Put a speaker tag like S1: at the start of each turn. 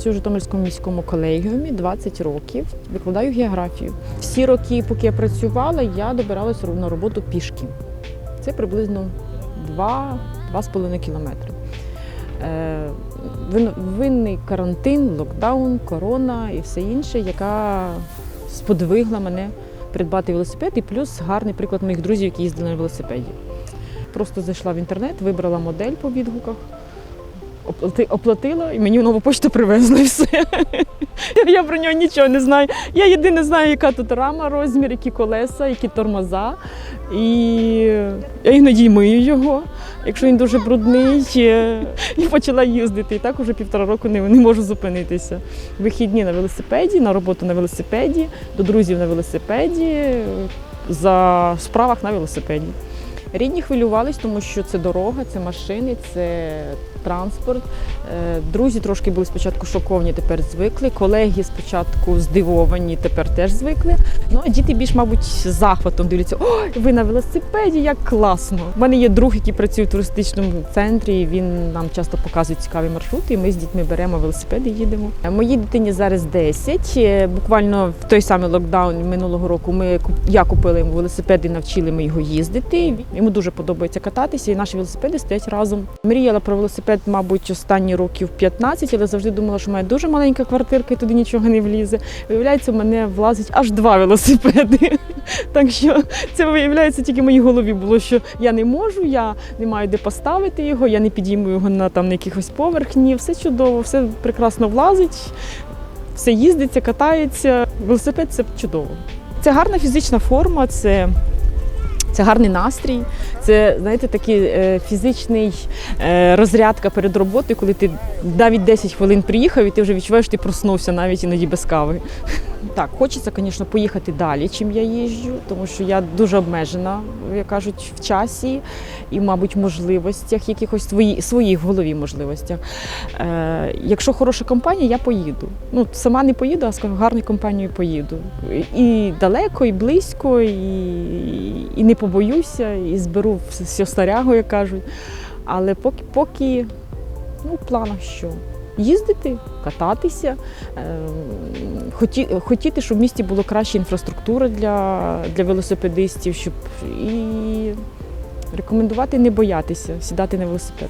S1: працюю в Житомирському міському колегіумі 20 років, викладаю географію. Всі роки, поки я працювала, я добиралася на роботу пішки. Це приблизно 2-2,5 кілометри. Е, Винний карантин, локдаун, корона і все інше, яка сподвигла мене придбати велосипед, і плюс гарний приклад моїх друзів, які їздили на велосипеді. Просто зайшла в інтернет, вибрала модель по відгуках, оплатила і мені нову пошту привезли все. Я про нього нічого не знаю. Я єдине знаю, яка тут рама, розмір, які колеса, які тормоза. І я іноді мию його, якщо він дуже брудний. е, І почала їздити. І так уже півтора року не, не можу зупинитися. Вихідні на велосипеді, на роботу на велосипеді, до друзів на велосипеді, е, за справах на велосипеді. Рідні хвилювались, тому що це дорога, це машини, це транспорт. Е, Друзі трошки були спочатку шоковані, тепер звикли. Колеги спочатку здивовані, тепер теж звикли. Ну а діти більш, мабуть, з захватом дивляться: ой, ви на велосипеді, як класно! У мене є друг, який працює в туристичному центрі. і Він нам часто показує цікаві маршрути. і Ми з дітьми беремо велосипеди, і їдемо. Моїй дитині зараз 10. Е, Буквально в той самий локдаун минулого року ми я купила йому велосипед і навчили ми його їздити. Йому дуже подобається кататися, і наші велосипеди стоять разом. Мріяла про велосипед, мабуть, останні років 15, але завжди думала, що має дуже маленька квартирка і туди нічого не влізе. Виявляється, в мене влазить аж два велосипеди. Так що це виявляється тільки в моїй голові було, що я не можу, я не маю де поставити його, я не підійму його на там на якихось поверхні. Все чудово, все прекрасно влазить, все їздиться, катається. Велосипед це чудово. Це гарна фізична форма, це. Це гарний настрій, це знаєте, такий е, фізичний е, розрядка перед роботою, коли ти навіть 10 хвилин приїхав і ти вже відчуваєш, що ти проснувся навіть іноді без кави. Так, хочеться, звісно, поїхати далі, чим я їжджу, тому що я дуже обмежена, як кажуть, в часі і, мабуть, можливостях, якихось свої, своїх в голові можливостях. Е, якщо хороша компанія, я поїду. Ну, сама не поїду, а з гарною компанією поїду. І далеко, і близько, і, і не побоюся, і зберу все старягу, як кажуть. Але поки, поки ну, в планах що? Їздити, кататися, е, хоті, хотіти, щоб в місті була краща інфраструктура для, для велосипедистів, щоб і рекомендувати не боятися сідати на велосипед.